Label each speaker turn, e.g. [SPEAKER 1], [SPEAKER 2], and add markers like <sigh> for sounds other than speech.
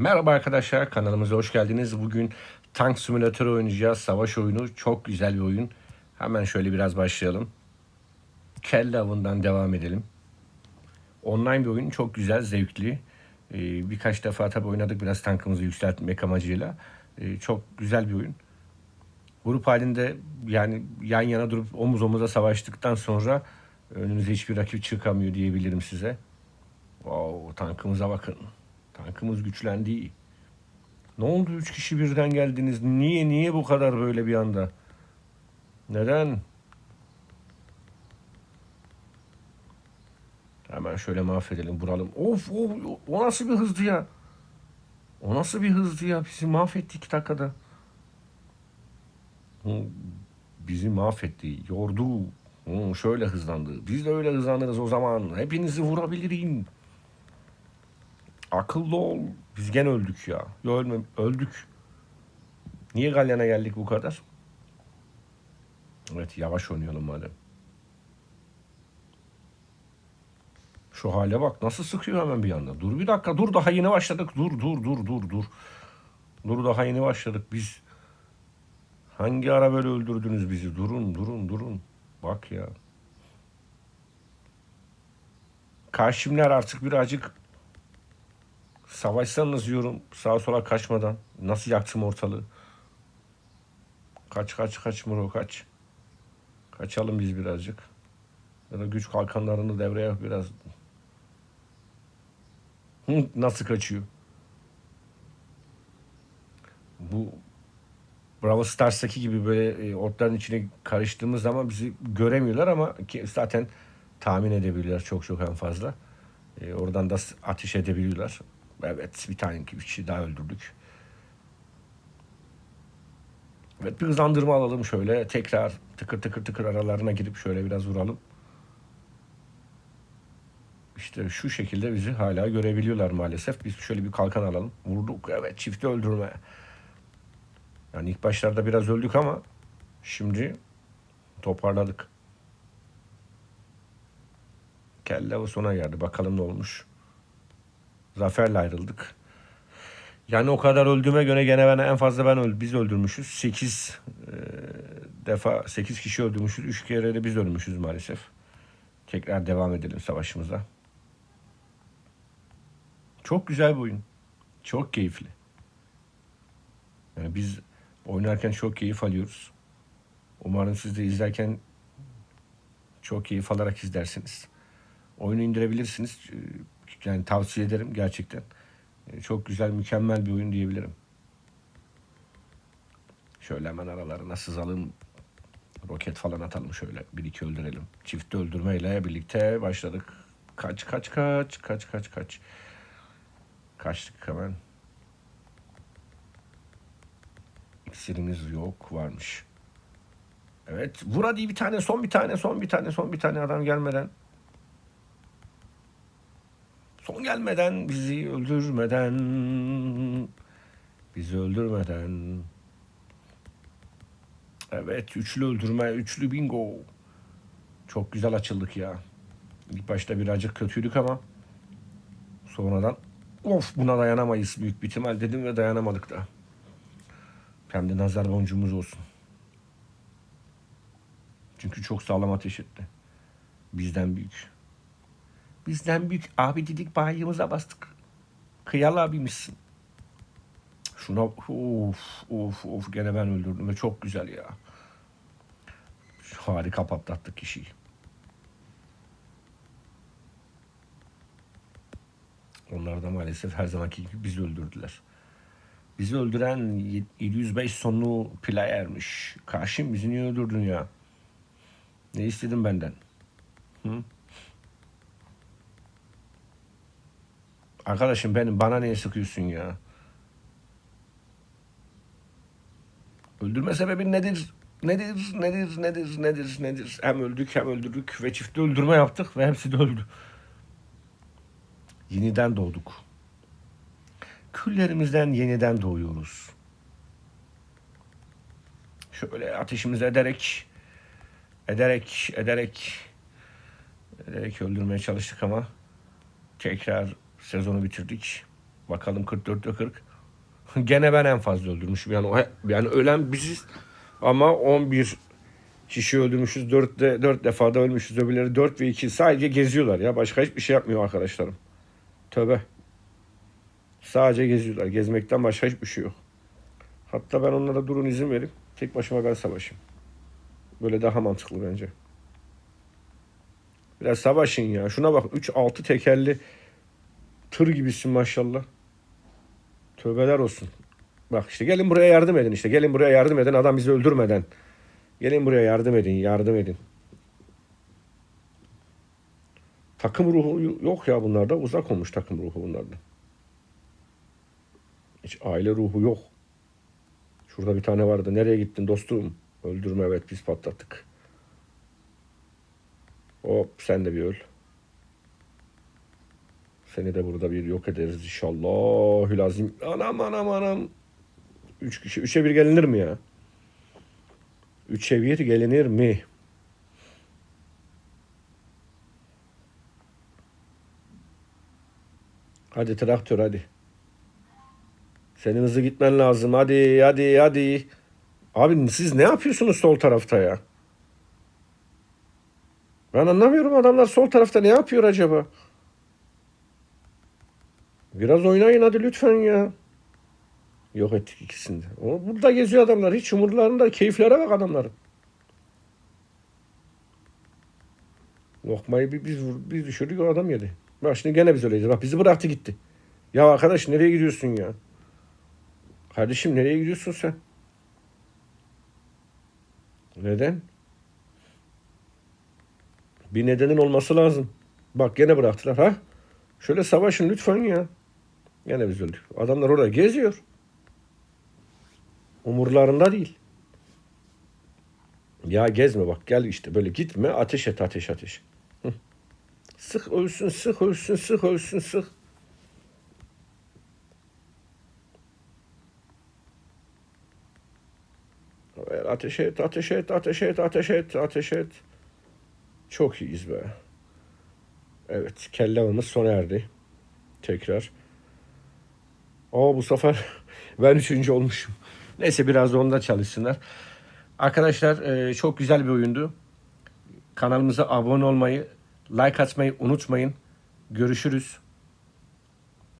[SPEAKER 1] Merhaba arkadaşlar kanalımıza hoş geldiniz. Bugün tank simülatörü oynayacağız. Savaş oyunu. Çok güzel bir oyun. Hemen şöyle biraz başlayalım. Kelle avından devam edelim. Online bir oyun. Çok güzel, zevkli. Ee, birkaç defa tabi oynadık biraz tankımızı yükseltmek amacıyla. Ee, çok güzel bir oyun. Grup halinde yani yan yana durup omuz omuza savaştıktan sonra önünüze hiçbir rakip çıkamıyor diyebilirim size. Wow, tankımıza bakın. Tankımız güçlendi. Ne oldu üç kişi birden geldiniz? Niye niye bu kadar böyle bir anda? Neden? Hemen şöyle mahvedelim, vuralım. Of, of o nasıl bir hızdı ya? O nasıl bir hızdı ya? Bizi mahvetti iki dakikada. Bizi mahvetti, yordu. Şöyle hızlandı. Biz de öyle hızlanırız o zaman. Hepinizi vurabilirim. Akıllı ol. Biz gene öldük ya. Ya ölme, öldük. Niye Galyan'a geldik bu kadar? Evet yavaş oynayalım madem. Şu hale bak nasıl sıkıyor hemen bir anda. Dur bir dakika dur daha yeni başladık. Dur dur dur dur dur. Dur daha yeni başladık biz. Hangi ara böyle öldürdünüz bizi? Durun durun durun. Bak ya. Karşımlar artık birazcık Savaşsanız diyorum sağa sola kaçmadan. Nasıl yaktım ortalığı? Kaç kaç kaç Muro kaç. Kaçalım biz birazcık. Ya da güç kalkanlarını devreye biraz. Nasıl kaçıyor? Bu Bravo Stars'taki gibi böyle e, ortaların içine karıştığımız zaman bizi göremiyorlar ama ki zaten tahmin edebiliyorlar çok çok en fazla. E, oradan da ateş edebiliyorlar. Evet bir tane bir kişi daha öldürdük. Evet bir hızlandırma alalım şöyle. Tekrar tıkır tıkır tıkır aralarına girip şöyle biraz vuralım. İşte şu şekilde bizi hala görebiliyorlar maalesef. Biz şöyle bir kalkan alalım. Vurduk. Evet çifti öldürme. Yani ilk başlarda biraz öldük ama şimdi toparladık. Kelle o sona geldi. Bakalım ne olmuş. Zaferle ayrıldık. Yani o kadar öldüğüme göre gene ben en fazla ben öl biz öldürmüşüz. 8 e, defa 8 kişi öldürmüşüz. 3 kere de biz ölmüşüz maalesef. Tekrar devam edelim savaşımıza. Çok güzel bir oyun. Çok keyifli. Yani biz oynarken çok keyif alıyoruz. Umarım siz de izlerken çok keyif alarak izlersiniz. Oyunu indirebilirsiniz. Yani tavsiye ederim gerçekten. Ee, Çok güzel, mükemmel bir oyun diyebilirim. Şöyle hemen aralarına sızalım. Roket falan atalım şöyle. Bir iki öldürelim. Çift öldürmeyle birlikte başladık. Kaç kaç kaç kaç kaç kaç. Kaçtık hemen. İksirimiz yok varmış. Evet vur hadi bir tane son bir tane son bir tane son bir tane adam gelmeden. Son gelmeden bizi öldürmeden bizi öldürmeden. Evet üçlü öldürme üçlü bingo. Çok güzel açıldık ya. İlk başta birazcık kötüydük ama sonradan of buna dayanamayız büyük bir ihtimal dedim ve dayanamadık da. Hem de nazar boncuğumuz olsun. Çünkü çok sağlam ateş etti. Bizden büyük Bizden büyük abi dedik bayımıza bastık. Kıyal abimizsin. Şuna of of of gene ben öldürdüm ve çok güzel ya. Harika patlattık kişiyi. Onlar da maalesef her zamanki gibi bizi öldürdüler. Bizi öldüren 705 sonlu playermiş. Karşım bizi niye öldürdün ya? Ne istedin benden? Hı? Arkadaşım benim bana niye sıkıyorsun ya? Öldürme sebebin nedir? Nedir? Nedir? Nedir? Nedir? Nedir? Hem öldük hem öldürdük ve çift öldürme yaptık ve hepsi de öldü. Yeniden doğduk. Küllerimizden yeniden doğuyoruz. Şöyle ateşimizi ederek ederek ederek ederek öldürmeye çalıştık ama tekrar sezonu bitirdik. Bakalım 44'te 40. <laughs> Gene ben en fazla öldürmüşüm. Yani, yani ölen biziz ama 11 kişi öldürmüşüz. 4 de 4 defa da ölmüşüz. Öbürleri 4 ve 2 sadece geziyorlar ya. Başka hiçbir şey yapmıyor arkadaşlarım. Tövbe. Sadece geziyorlar. Gezmekten başka hiçbir şey yok. Hatta ben onlara durun izin verip tek başıma ben savaşayım. Böyle daha mantıklı bence. Biraz savaşın ya. Şuna bak 3-6 tekerli tır gibisin maşallah. Tövbeler olsun. Bak işte gelin buraya yardım edin işte. Gelin buraya yardım edin adam bizi öldürmeden. Gelin buraya yardım edin, yardım edin. Takım ruhu yok ya bunlarda. Uzak olmuş takım ruhu bunlarda. Hiç aile ruhu yok. Şurada bir tane vardı. Nereye gittin dostum? Öldürme evet biz patlattık. Hop sen de bir öl. Seni de burada bir yok ederiz inşallah. Lazım. Anam anam anam. Üç kişi. Üçe bir gelinir mi ya? Üçe bir gelinir mi? Hadi traktör hadi. Senin hızlı gitmen lazım. Hadi hadi hadi. Abi siz ne yapıyorsunuz sol tarafta ya? Ben anlamıyorum adamlar sol tarafta ne yapıyor acaba? Biraz oynayın hadi lütfen ya. Yok ettik ikisini de. O burada geziyor adamlar. Hiç umurlarında keyiflere bak adamların. Lokmayı bir, biz, vur- biz düşürdük o adam yedi. Bak şimdi gene biz öyleyiz. Bak bizi bıraktı gitti. Ya arkadaş nereye gidiyorsun ya? Kardeşim nereye gidiyorsun sen? Neden? Bir nedenin olması lazım. Bak gene bıraktılar ha. Şöyle savaşın lütfen ya. Gene biz öldük. Adamlar orada geziyor. Umurlarında değil. Ya gezme bak gel işte böyle gitme ateş et ateş ateş. Hı. Sık ölsün sık ölsün sık ölsün sık. Ateş et ateş et ateş et ateş et ateş et. Çok iyiyiz be. Evet kelle avımız sona erdi. Tekrar. Aa bu sefer <laughs> ben üçüncü olmuşum. Neyse biraz da onda çalışsınlar. Arkadaşlar e, çok güzel bir oyundu. Kanalımıza abone olmayı, like atmayı unutmayın. Görüşürüz.